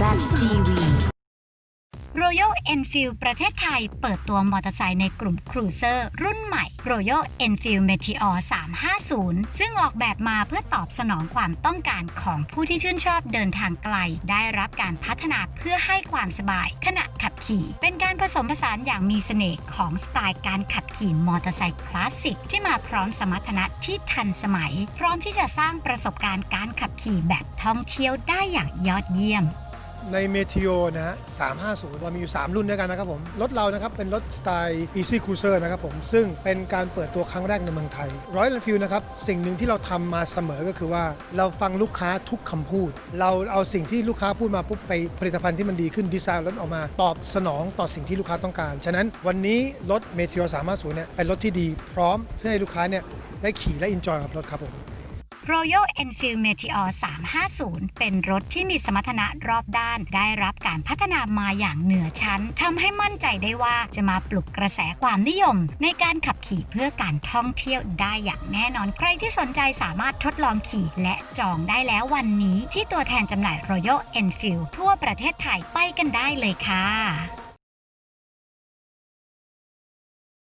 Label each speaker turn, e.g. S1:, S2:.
S1: ZTV
S2: Royal Enfield ประเทศไทย เปิดตัวมอเตอร์ไซค์ในกลุ่มครูเซอร์รุ่นใหม่ Royal Enfield Meteor 350 ซึ่งออกแบบมาเพื่อตอบสนองความต้องการของผู้ที่ชื่นชอบเดินทางไกล ได้รับการพัฒนาเพื่อให้ความสบาย ขณะขับขี่ เป็นการผสมผสานอย่างมีเสน่ห์ของสไตล์การขับขี่มอเตอร์ไซค์คลาสสิก ที่มาพร้อมสมรรถนะที่ทันสมัย พร้อมที่จะสร้างประสบการณ์การขับขี่แบบท่องเที่ยวได้อย่างยอดเยี่ยม
S3: ในเมทิโอนะฮะ 350 เรามีอยู่ 3 รุ่นด้วยกันนะครับผม รถเรานะครับ เป็นรถสไตล์ Easy Cruiser นะครับผม ซึ่งเป็นการเปิดตัวครั้งแรกในเมืองไทย Royal Enfield นะครับ สิ่งหนึ่งที่เราทำมาเสมอก็คือว่า เราฟังลูกค้าทุกคำพูด เราเอาสิ่งที่ลูกค้าพูดมาปุ๊บไปผลิตภัณฑ์ที่มันดีขึ้นดีไซน์รถออกมา ตอบสนองต่อสิ่งที่ลูกค้าต้องการ ฉะนั้นวันนี้รถ m e t e o 350เนี่ยเป็นรถที่ดี พร้อมที่ให้ลูกค้าเนี่ยได้ขี่และ enjoy กับรถครับผม
S2: Royal Enfield Meteor 350 เป็นรถที่มีสมรรถนะรอบด้าน ได้รับการพัฒนามาอย่างเหนือชั้นทำให้มั่นใจได้ว่าจะมาปลุกกระแสความนิยม ในการขับขี่เพื่อการท่องเที่ยวได้อย่างแน่นอน ใครที่สนใจสามารถทดลองขี่และจองได้แล้ววันนี้ ที่ตัวแทนจำหน่าย Royal Enfield ทั่วประเทศไทยไปกันได้เลยค่ะ